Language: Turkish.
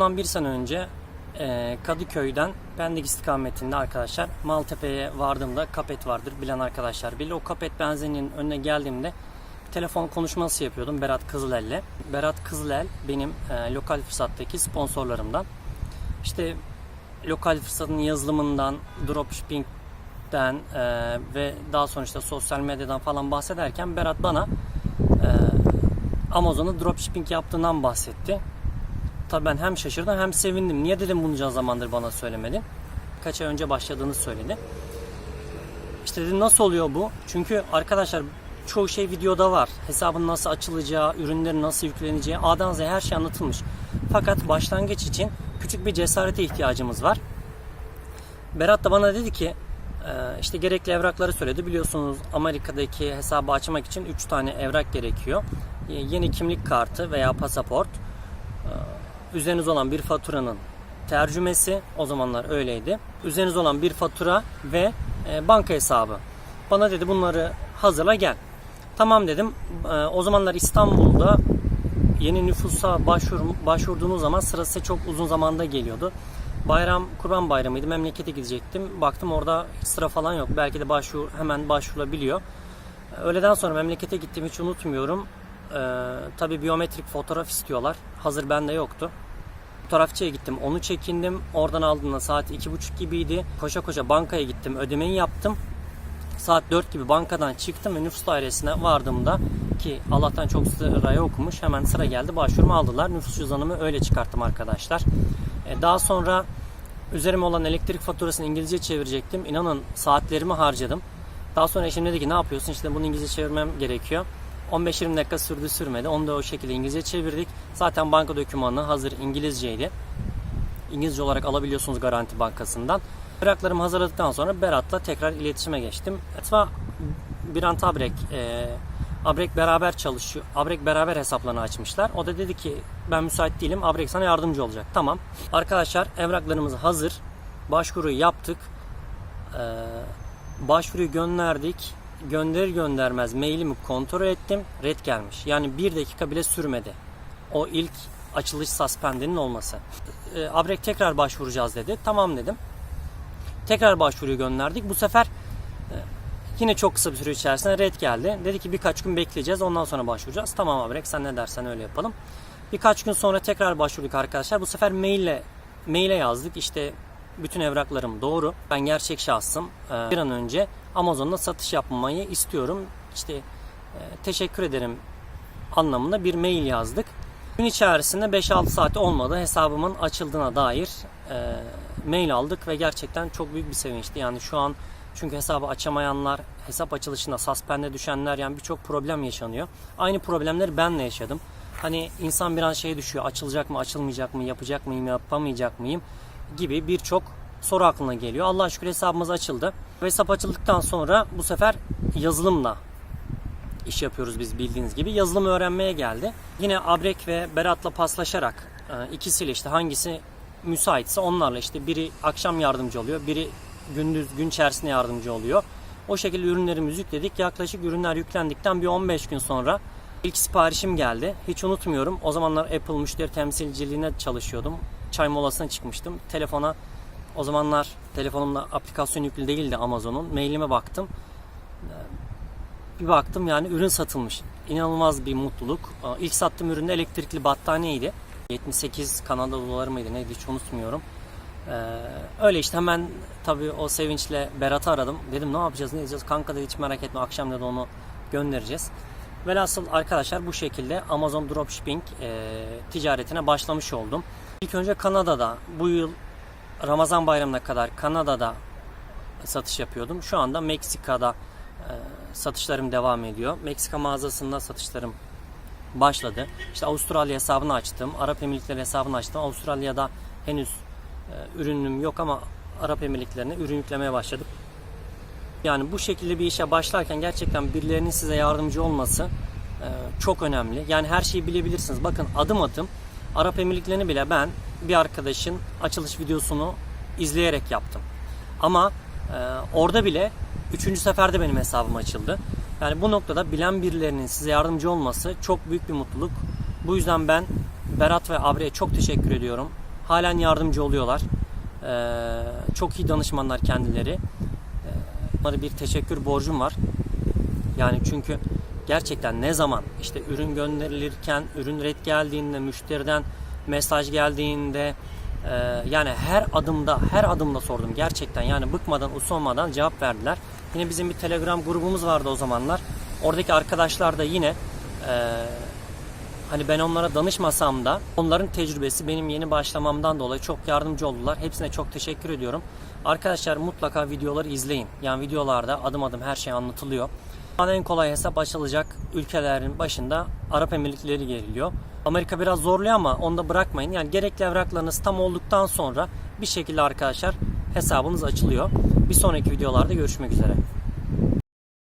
Bundan bir sene önce e, Kadıköy'den Pendik istikametinde arkadaşlar Maltepe'ye vardığımda Kapet vardır bilen arkadaşlar bilir. O Kapet benzinliğinin önüne geldiğimde telefon konuşması yapıyordum Berat Kızılel'le. Berat Kızılel benim e, lokal fırsattaki sponsorlarımdan. İşte lokal fırsatın yazılımından, dropshipping'den e, ve daha sonra işte sosyal medyadan falan bahsederken Berat bana e, Amazon'da dropshipping yaptığından bahsetti. Tabii ben hem şaşırdım hem sevindim. Niye dedim bunca zamandır bana söylemedi. Kaç ay önce başladığını söyledi. İşte dedim nasıl oluyor bu? Çünkü arkadaşlar çoğu şey videoda var. Hesabın nasıl açılacağı, ürünlerin nasıl yükleneceği, A'dan Z'ye her şey anlatılmış. Fakat başlangıç için küçük bir cesarete ihtiyacımız var. Berat da bana dedi ki e, işte gerekli evrakları söyledi. Biliyorsunuz Amerika'daki hesabı açmak için 3 tane evrak gerekiyor. Yeni kimlik kartı veya pasaport, e, üzeriniz olan bir faturanın tercümesi, o zamanlar öyleydi. Üzeriniz olan bir fatura ve e, banka hesabı. Bana dedi bunları hazırla gel. Tamam dedim. E, O zamanlar İstanbul'da yeni nüfusa başvur, başvurduğunuz zaman sırası çok uzun zamanda geliyordu. Bayram, Kurban Bayramı'ydı. Memlekete gidecektim. Baktım orada sıra falan yok. Belki de başvur hemen başvurulabiliyor. Öğleden sonra memlekete gittim hiç unutmuyorum. Ee, tabii biyometrik fotoğraf istiyorlar. Hazır bende yoktu. Fotoğrafçıya gittim. Onu çekindim. Oradan aldığımda saat iki buçuk gibiydi. Koşa koşa bankaya gittim. Ödemeyi yaptım. Saat 4 gibi bankadan çıktım ve nüfus dairesine vardığımda ki Allah'tan çok sıraya okumuş hemen sıra geldi başvurumu aldılar. Nüfus cüzdanımı öyle çıkarttım arkadaşlar. E, Daha sonra üzerime olan elektrik faturasını İngilizce çevirecektim. İnanın saatlerimi harcadım. Daha sonra eşim dedi ki ne yapıyorsun işte bunu İngilizce çevirmem gerekiyor. 15-20 dakika sürdü sürmedi. Onu da o şekilde İngilizce çevirdik. Zaten banka dokümanı hazır İngilizceydi. İngilizce olarak alabiliyorsunuz Garanti Bankası'ndan. Evraklarımı hazırladıktan sonra Berat'la tekrar iletişime geçtim. Etva Birant Abrek, e, Abrek beraber çalışıyor. Abrek beraber hesaplarını açmışlar. O da dedi ki ben müsait değilim. Abrek sana yardımcı olacak. Tamam. Arkadaşlar evraklarımız hazır. Başvuruyu yaptık. E, başvuruyu gönderdik. Gönderir göndermez mailimi kontrol ettim. Red gelmiş. Yani bir dakika bile sürmedi. O ilk açılış suspendinin olması. E, Abrek tekrar başvuracağız dedi. Tamam dedim. Tekrar başvuruyu gönderdik. Bu sefer e, yine çok kısa bir süre içerisinde red geldi. Dedi ki birkaç gün bekleyeceğiz ondan sonra başvuracağız. Tamam Abrek sen ne dersen öyle yapalım. Birkaç gün sonra tekrar başvurduk arkadaşlar. Bu sefer maille maile yazdık. İşte bütün evraklarım doğru. Ben gerçek şahsım. Ee, Bir an önce Amazon'da satış yapmayı istiyorum. İşte e, teşekkür ederim anlamında bir mail yazdık. Gün içerisinde 5-6 saat olmadı hesabımın açıldığına dair e, mail aldık ve gerçekten çok büyük bir sevinçti. Yani şu an çünkü hesabı açamayanlar, hesap açılışında suspende düşenler yani birçok problem yaşanıyor. Aynı problemleri ben de yaşadım. Hani insan biraz şeye düşüyor. Açılacak mı, açılmayacak mı, yapacak mıyım, yapamayacak mıyım gibi birçok soru aklına geliyor. Allah şükür hesabımız açıldı. Hesap açıldıktan sonra bu sefer yazılımla iş yapıyoruz biz bildiğiniz gibi. Yazılımı öğrenmeye geldi. Yine Abrek ve Berat'la paslaşarak e, ikisiyle işte hangisi müsaitse onlarla işte biri akşam yardımcı oluyor, biri gündüz gün içerisinde yardımcı oluyor. O şekilde ürünlerimizi yükledik. Yaklaşık ürünler yüklendikten bir 15 gün sonra ilk siparişim geldi. Hiç unutmuyorum. O zamanlar Apple müşteri temsilciliğine çalışıyordum. Çay molasına çıkmıştım. Telefona o zamanlar telefonumda aplikasyon yüklü değildi Amazon'un. Mailime baktım. Bir baktım yani ürün satılmış. İnanılmaz bir mutluluk. İlk sattığım ürün de elektrikli battaniyeydi. 78 Kanada doları mıydı neydi hiç unutmuyorum. Ee, öyle işte hemen tabii o sevinçle Berat'ı aradım. Dedim ne yapacağız ne edeceğiz. Kanka dedi hiç merak etme akşam dedi onu göndereceğiz. Velhasıl arkadaşlar bu şekilde Amazon Dropshipping e, ticaretine başlamış oldum. İlk önce Kanada'da bu yıl Ramazan bayramına kadar Kanada'da satış yapıyordum. Şu anda Meksika'da e, satışlarım devam ediyor. Meksika mağazasında satışlarım başladı. İşte Avustralya hesabını açtım. Arap Emirlikleri hesabını açtım. Avustralya'da henüz e, ürünüm yok ama Arap Emirlikleri'ne ürün yüklemeye başladım. Yani bu şekilde bir işe başlarken gerçekten birilerinin size yardımcı olması e, çok önemli. Yani her şeyi bilebilirsiniz. Bakın adım adım Arap Emirlikleri'ni bile ben bir arkadaşın açılış videosunu izleyerek yaptım. Ama e, orada bile üçüncü seferde benim hesabım açıldı. Yani bu noktada bilen birilerinin size yardımcı olması çok büyük bir mutluluk. Bu yüzden ben Berat ve Abre'ye çok teşekkür ediyorum. halen yardımcı oluyorlar. Ee, çok iyi danışmanlar kendileri. Ee, Onlara bir teşekkür borcum var. Yani çünkü gerçekten ne zaman işte ürün gönderilirken, ürün red geldiğinde, müşteriden mesaj geldiğinde e, yani her adımda, her adımda sordum gerçekten. Yani bıkmadan, usanmadan cevap verdiler. Yine bizim bir Telegram grubumuz vardı o zamanlar. Oradaki arkadaşlar da yine e, hani ben onlara danışmasam da onların tecrübesi benim yeni başlamamdan dolayı çok yardımcı oldular. Hepsine çok teşekkür ediyorum. Arkadaşlar mutlaka videoları izleyin. Yani videolarda adım adım her şey anlatılıyor. En kolay hesap açılacak ülkelerin başında Arap Emirlikleri geliyor. Amerika biraz zorluyor ama onu da bırakmayın. Yani gerekli evraklarınız tam olduktan sonra bir şekilde arkadaşlar hesabınız açılıyor. Bir sonraki videolarda görüşmek üzere.